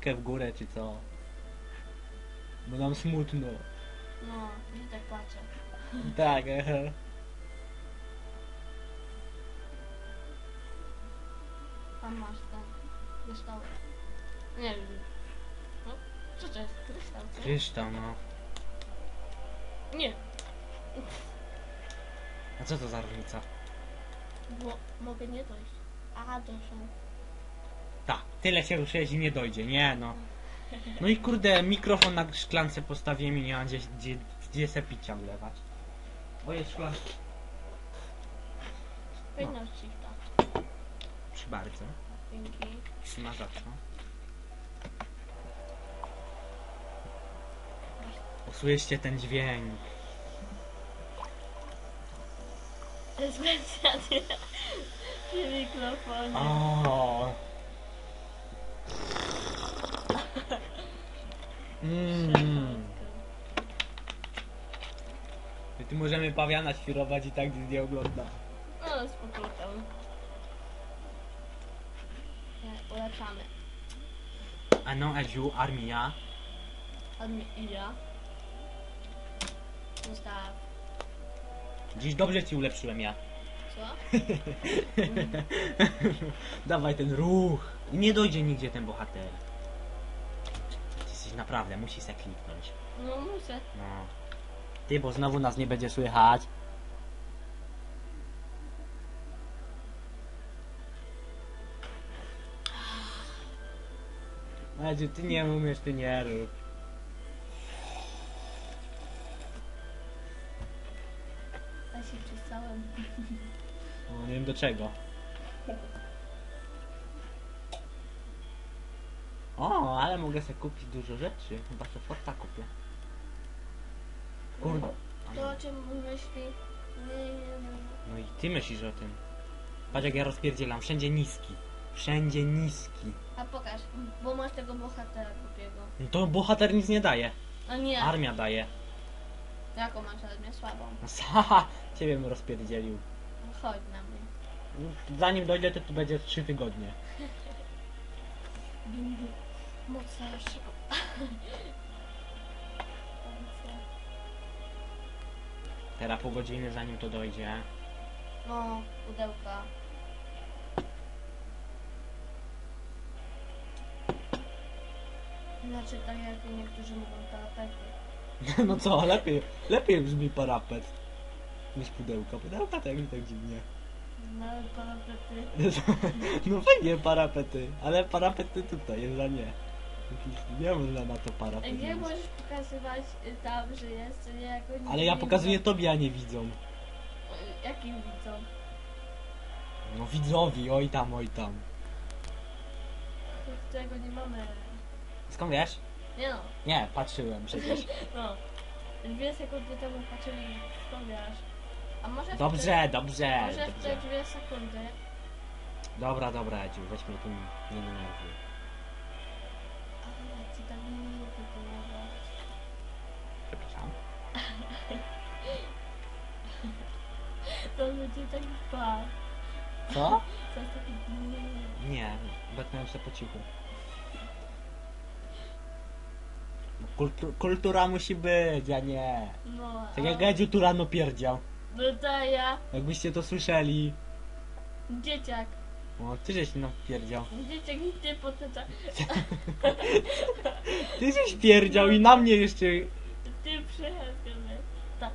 łapkę w górę, czy co? Bo nam smutno. No, nie tak patrzę. Tak, ehe. Tam masz ten kryształ. Nie wiem. No, co to jest? Kryształ, co? Kryształ, no. Nie, A co to za różnica? bo mogę nie dojść. A, doszłam. Tak, tyle się ruszyłeś i nie dojdzie, nie no. No i kurde, mikrofon na szklance postawiłem i nie mam gdzie, gdzie, gdzie se picia wlewać. O, jest szklanka. Powinno. Proszę bardzo. Dzięki. Nie ma za co. Usłyszcie ten dźwięk. To jest specjalnie przy mikrofonie. O. Mm. Tu możemy pawiana świrować i tak nic nie ogląda. No, spoko tam. Nie, ulepszamy. A no, Edziu, armia. Ja. Zostaw. Dziś dobrze ci ulepszyłem ja. Co? Dawaj ten ruch. I nie dojdzie nigdzie ten bohater. Naprawdę, musisz se kliknąć. No muszę. No. Ty, bo znowu nas nie będzie słychać. Edziu, ty nie umiesz, ty nie rób. Ja się przestałem. No, nie wiem do czego. O, ale mogę sobie kupić dużo rzeczy. Chyba sobie Forta kupię. Kurde. To o czym myśli? Nie, nie, nie. No i ty myślisz o tym. Patrz jak ja rozpierdzielam. Wszędzie niski. Wszędzie niski. A pokaż, bo masz tego bohatera głupiego. No to bohater nic nie daje. A nie. Armia daje. Jaką masz armię? Słabą. No, Haha, ciebie bym rozpierdzielił. No Chodź na mnie. Zanim dojdę, to tu będzie 3 tygodnie. Bindu. Mocno szybko. Teraz pół godziny zanim to dojdzie. No, pudełka. Znaczy tak jak niektórzy mówią parapety. No co, lepiej, lepiej brzmi parapet niż pudełka. Pudełka to jakoś tak dziwnie. No ale parapety. No fajnie parapety, ale parapety tutaj jest, a nie. Nie można na to. Ej, Nie możesz pokazywać y, tam, że jest, nie jako nic Ale ja nie pokazuję widzą. tobie, a nie widzom. Y, Jakim widzą? No widzowi, oj tam, oj tam. Którego nie mamy. Skąd wiesz? Nie no, Nie, patrzyłem przecież. no. Dwie sekundy temu patrzyli, wspomniasz. A może Dobrze, dobrze, może w te dobrze. dwie sekundy Dobra, dobra, Edziu, weź mnie tu nie denerwuj. To będzie tak bał. Co? Nie. Nie, betnąłem się po cichu. Kultu kultura musi być, a nie. No, Tak jak Edziu tu rano pierdział. No to ja. Jakbyście to słyszeli. Dzieciak. O, ty żeś nam pierdział. Dzieciak nic nie potęcza. Ty żeś pierdział i na mnie jeszcze... Ty przychętny. Tak.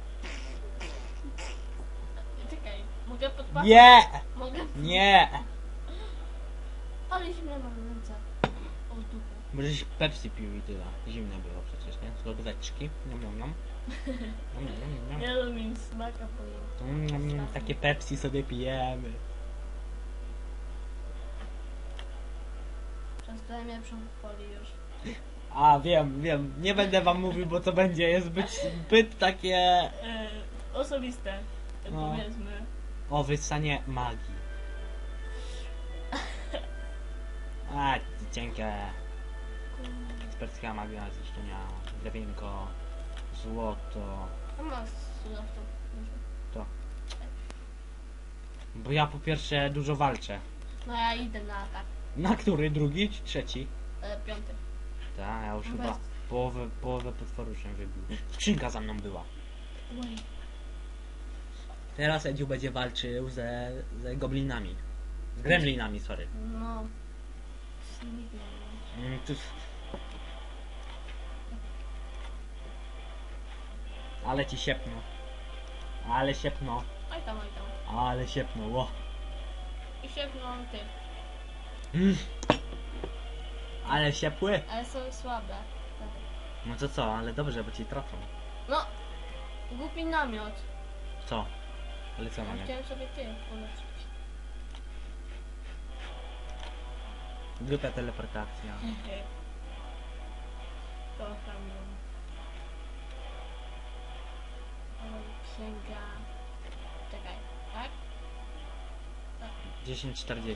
Czekaj, mogę podpatrzeć? Nie! Mogę? Nie! Ale zimno mam ręce. O dupę. Możeś Pepsi pił i tyle. Zimne było przecież, nie? Z lodóweczki. Niam, niam, niam. Nie lubię smaka po Mm. Takie Pepsi sobie pijemy. Przestałem ja przy folii już. A, wiem, wiem. Nie będę wam mówił, bo co będzie. Jest zbyt, zbyt takie... E, osobiste. No. Powiedzmy. O, wyssanie magii. A, cienkie. Ekspercka magia zniszczenia. Drewienko. Złoto. A masz surowców. To. Bo ja po pierwsze dużo walczę. No ja idę na atak. Na który? Drugi czy trzeci? E, piąty. Tak, ja już chyba połowę, połowę potworu już wybił. Skrzynka za mną była. Oj. Teraz Edziu będzie walczył ze, ze goblinami. Z gremlinami, sorry. No. Mm, tu... Ale ci siepno. Ale siepno. Oj tam, oj tam. Ale siepno, ło. I sięgną ty. Mm. Ale siepły. Ale są słabe. No to co, ale dobrze, bo ci tracą. No. Głupi namiot. Co? Ale co nie? Chciałem sobie ty ulepszyć. Głupia teleportacja. Kocham ją. Oj, księga. Czekaj, tak? 10.40.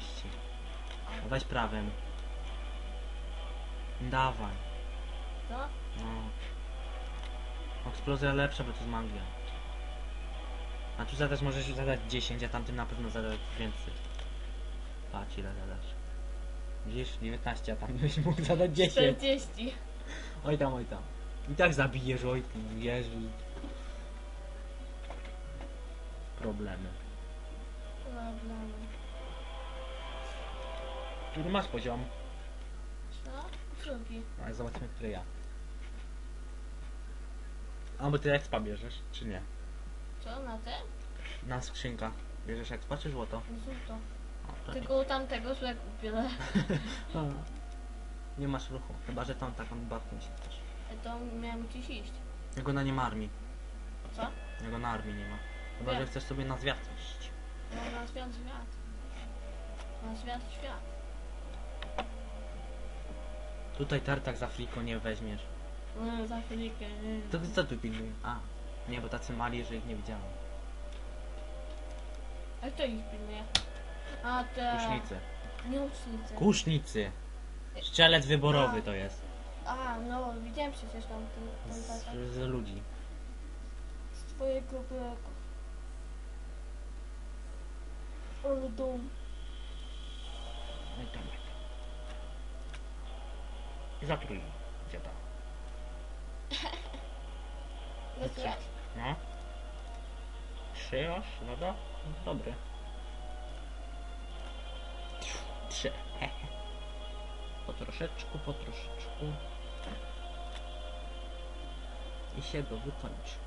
Weź prawym. Dawaj. To? No. Eksplozja lepsza, bo to jest magia. A tu zadać możesz zadać 10, a tamtym na pewno zadać więcej. Patrz ile zadasz. Widzisz? 19, a tam byś mógł zadać 10. 40. Oj tam, oj tam. I tak zabijesz, oj ty, Jezu. Problemy. Problemy. Który masz poziom? Co? Drugi. Ale zobaczmy, który ja. A bo ty expa bierzesz, czy nie? Co? Na te? Na skrzynka. Bierzesz expa czy złoto? Złoto. O, to Tylko u tamtego złego biorę. nie. nie masz ruchu, chyba że tam taką batną się chcesz. To miałem gdzieś iść. Jego na nie ma armii. Co? Jego na armii nie ma. Chyba, że chcesz sobie na zwiat iść. No na świat świat. Na świat świat. Tutaj tartak z Afriką nie weźmiesz. No za chwilkę. nie. To ty co tu pilnuje? A, nie, bo tacy mali, że ich nie widziałem. A kto ich pilnuje? A te... Kusznicy. Nie ucznicy. Kusznicy. Strzelec wyborowy to jest. A, no widziałem przecież tam ten, ten Z, tata. z ludzi. Z twojej grupy eko. Ale dom. No i tam. I zatruj dziada. No? No. Trzy aż? No do? Dobry. Trzy. Po troszeczku, po troszeczku. I się go.